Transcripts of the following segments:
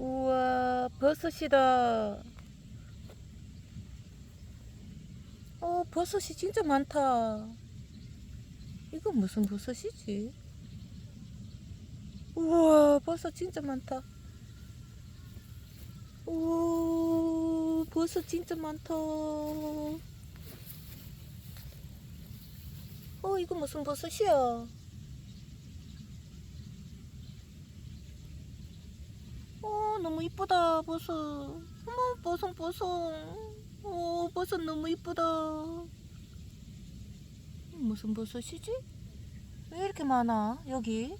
우와, 버섯이다. 어, 버섯이 진짜 많다. 이거 무슨 버섯이지? 우와, 버섯 진짜 많다. 오, 버섯 진짜 많다. 어, 이거 무슨 버섯이야? 어, 너무 이쁘다, 버섯. 어머, 버섯, 버섯. 어, 버섯 너무 이쁘다. 무슨 버섯이지? 왜 이렇게 많아, 여기?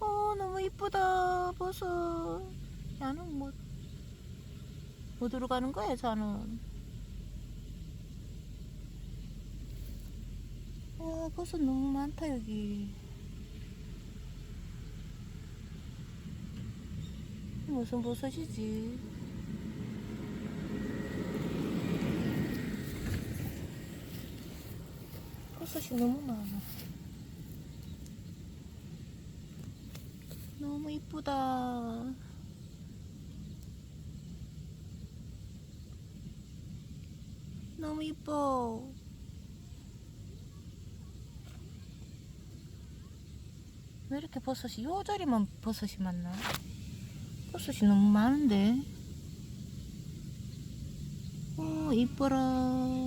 어, 너무 이쁘다, 버섯. 야는 뭐, 뭐 들어가는 거야, 저는? 와, 버섯 너무 많다, 여기. 무슨 버섯이지? 버섯이 너무 많아. 너무 이쁘다. 너무 이뻐. 왜 이렇게 버섯이 요 자리만 버섯이 많나? 버섯이 너무 많은데. 어 이뻐라.